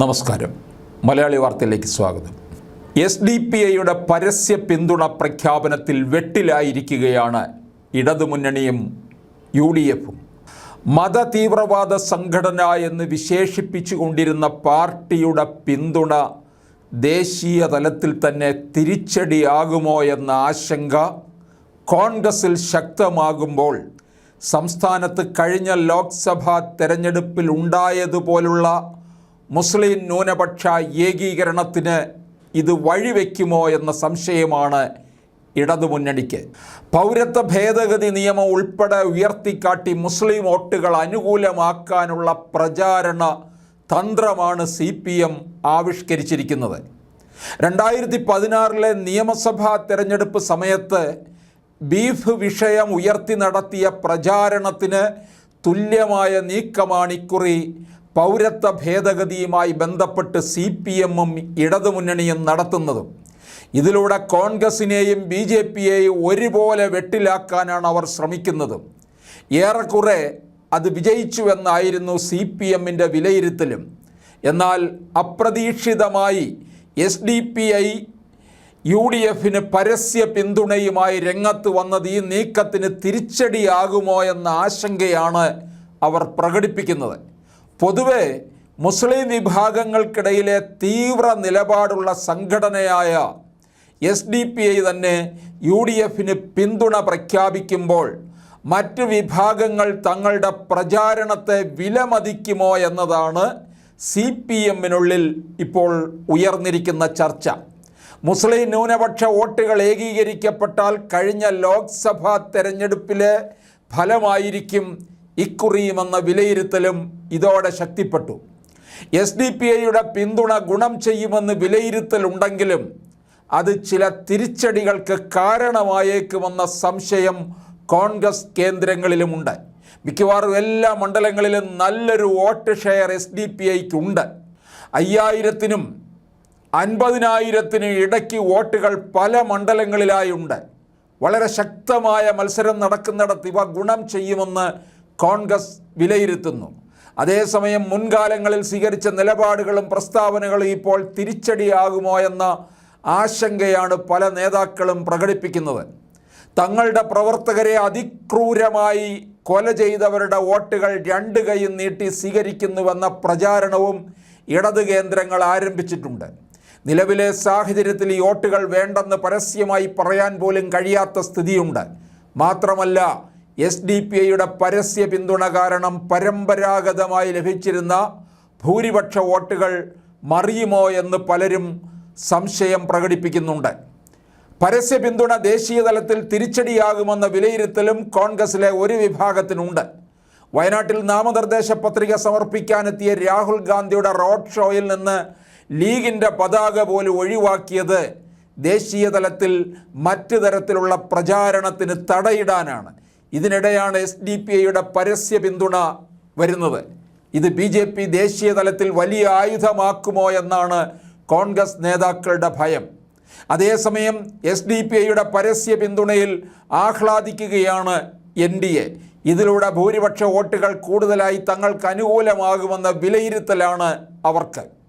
നമസ്കാരം. മലയാളി വാർത്തയിലേക്ക് സ്വാഗതം. എസ് ഡി പി ഐയുടെ പരസ്യ പിന്തുണ പ്രഖ്യാപനത്തിൽ വെട്ടിലായിരിക്കുകയാണ് ഇടതുമുന്നണിയും യു ഡി എഫും. മത തീവ്രവാദ സംഘടന എന്ന് വിശേഷിപ്പിച്ചുകൊണ്ടിരുന്ന പാർട്ടിയുടെ പിന്തുണ ദേശീയ തലത്തിൽ തന്നെ തിരിച്ചടിയാകുമോ എന്ന ആശങ്ക കോൺഗ്രസിൽ ശക്തമാകുമ്പോൾ സംസ്ഥാനത്ത് കഴിഞ്ഞ ലോക്സഭാ തെരഞ്ഞെടുപ്പിൽ ഉണ്ടായതുപോലുള്ള മുസ്ലിം ന്യൂനപക്ഷ ഏകീകരണത്തിന് ഇത് വഴിവെക്കുമോ എന്ന സംശയമാണ് ഇടതുമുന്നണിക്ക്. പൗരത്വ ഭേദഗതി നിയമം ഉൾപ്പെടെ ഉയർത്തിക്കാട്ടി മുസ്ലിം വോട്ടുകൾ അനുകൂലമാക്കാനുള്ള പ്രചാരണ തന്ത്രമാണ് സി പി എം ആവിഷ്കരിച്ചിരിക്കുന്നത്. രണ്ടായിരത്തി പതിനാറിലെ നിയമസഭാ തെരഞ്ഞെടുപ്പ് സമയത്ത് ബീഫ് വിഷയം ഉയർത്തി നടത്തിയ പ്രചാരണത്തിന് തുല്യമായ നീക്കമാണ് ഇക്കുറി പൗരത്വ ഭേദഗതിയുമായി ബന്ധപ്പെട്ട് സി പി എമ്മും ഇടതുമുന്നണിയും നടത്തുന്നതും. ഇതിലൂടെ കോൺഗ്രസിനെയും ബി ജെ പിയെയും ഒരുപോലെ വെട്ടിലാക്കാനാണ് അവർ ശ്രമിക്കുന്നത്. ഏറെക്കുറെ അത് വിജയിച്ചുവെന്നായിരുന്നു സി പി എമ്മിന്റെ വിലയിരുത്തലും. എന്നാൽ അപ്രതീക്ഷിതമായി S D P I U D എഫിന് പരസ്യ പിന്തുണയുമായി രംഗത്ത് വന്നത് ഈ നീക്കത്തിന് തിരിച്ചടിയാകുമോ എന്ന ആശങ്കയാണ് അവർ പ്രകടിപ്പിക്കുന്നത്. പൊതുവെ മുസ്ലിം വിഭാഗങ്ങൾക്കിടയിലെ തീവ്ര നിലപാടുള്ള സംഘടനയായ എസ് ഡി പി ഐ തന്നെ യു ഡി എഫിന് പിന്തുണ പ്രഖ്യാപിക്കുമ്പോൾ മറ്റ് വിഭാഗങ്ങൾ തങ്ങളുടെ പ്രചാരണത്തെ വിലമതിക്കുമോ എന്നതാണ് സി പി എമ്മിനുള്ളിൽ ഇപ്പോൾ ഉയർന്നിരിക്കുന്ന ചർച്ച. മുസ്ലിം ന്യൂനപക്ഷ വോട്ടുകൾ ഏകീകരിക്കപ്പെട്ടാൽ കഴിഞ്ഞ ലോക്സഭാ തെരഞ്ഞെടുപ്പിലെ ഫലമായിരിക്കും ഇക്കുറിയുമെന്ന വിലയിരുത്തലും ഇതോടെ ശക്തിപ്പെട്ടു. എസ് ഡി പി ഐയുടെ പിന്തുണ ഗുണം ചെയ്യുമെന്ന് വിലയിരുത്തലുണ്ടെങ്കിലും അത് ചില തിരിച്ചടികൾക്ക് കാരണമായേക്കുമെന്ന സംശയം കോൺഗ്രസ് കേന്ദ്രങ്ങളിലുമുണ്ട്. മിക്കവാറും എല്ലാ മണ്ഡലങ്ങളിലും നല്ലൊരു vote share S D P ഐക്കുണ്ട് അയ്യായിരത്തിനും അൻപതിനായിരത്തിനും ഇടയ്ക്ക് വോട്ടുകൾ പല മണ്ഡലങ്ങളിലായുണ്ട് വളരെ ശക്തമായ മത്സരം നടക്കുന്നിടത്ത് ഇവ ഗുണം ചെയ്യുമെന്ന് കോൺഗ്രസ് വിലയിരുത്തുന്നു. അതേസമയം മുൻകാലങ്ങളിൽ സ്വീകരിച്ച നിലപാടുകളും പ്രസ്താവനകളും ഇപ്പോൾ തിരിച്ചടിയാകുമോ എന്ന ആശങ്കയാണ് പല നേതാക്കളും പ്രകടിപ്പിക്കുന്നത്. തങ്ങളുടെ പ്രവർത്തകരെ അതിക്രൂരമായി കൊല ചെയ്തവരുടെ വോട്ടുകൾ രണ്ട് കൈയും നീട്ടി സ്വീകരിക്കുന്നുവെന്ന പ്രചാരണവും ഇടത് കേന്ദ്രങ്ങൾ ആരംഭിച്ചിട്ടുണ്ട്. നിലവിലെ സാഹചര്യത്തിൽ ഈ വോട്ടുകൾ വേണ്ടെന്ന് പരസ്യമായി പറയാൻ പോലും കഴിയാത്ത സ്ഥിതിയുണ്ട്. മാത്രമല്ല എസ് ഡി പി ഐയുടെ പരസ്യ പിന്തുണ കാരണം പരമ്പരാഗതമായി ലഭിച്ചിരുന്ന ഭൂരിപക്ഷ വോട്ടുകൾ മറിയുമോ എന്ന് പലരും സംശയം പ്രകടിപ്പിക്കുന്നുണ്ട്. പരസ്യ പിന്തുണ ദേശീയ തലത്തിൽ തിരിച്ചടിയാകുമെന്ന വിലയിരുത്തലും കോൺഗ്രസിലെ ഒരു വിഭാഗത്തിനുണ്ട്. വയനാട്ടിൽ നാമനിർദ്ദേശ പത്രിക സമർപ്പിക്കാനെത്തിയ രാഹുൽ ഗാന്ധിയുടെ റോഡ് ഷോയിൽ നിന്ന് ലീഗിന്റെ പതാക പോലും ഒഴിവാക്കിയത് ദേശീയ തലത്തിൽ മറ്റ് തരത്തിലുള്ള പ്രചാരണത്തിന് തടയിടാനാണ്. ഇതിനിടെയാണ് എസ് ഡി പി ഐയുടെ പരസ്യ പിന്തുണ വരുന്നത്. ഇത് ബി ജെ പി ദേശീയ തലത്തിൽ വലിയ ആയുധമാക്കുമോ എന്നാണ് കോൺഗ്രസ് നേതാക്കളുടെ ഭയം. അതേസമയം എസ് ഡി പി ഐയുടെ പരസ്യ പിന്തുണയിൽ ആഹ്ലാദിക്കുകയാണ് എൻ ഡി എ. ഇതിലൂടെ ഭൂരിപക്ഷ വോട്ടുകൾ കൂടുതലായി തങ്ങൾക്ക് അനുകൂലമാകുമെന്ന വിലയിരുത്തലാണ് അവർക്ക്.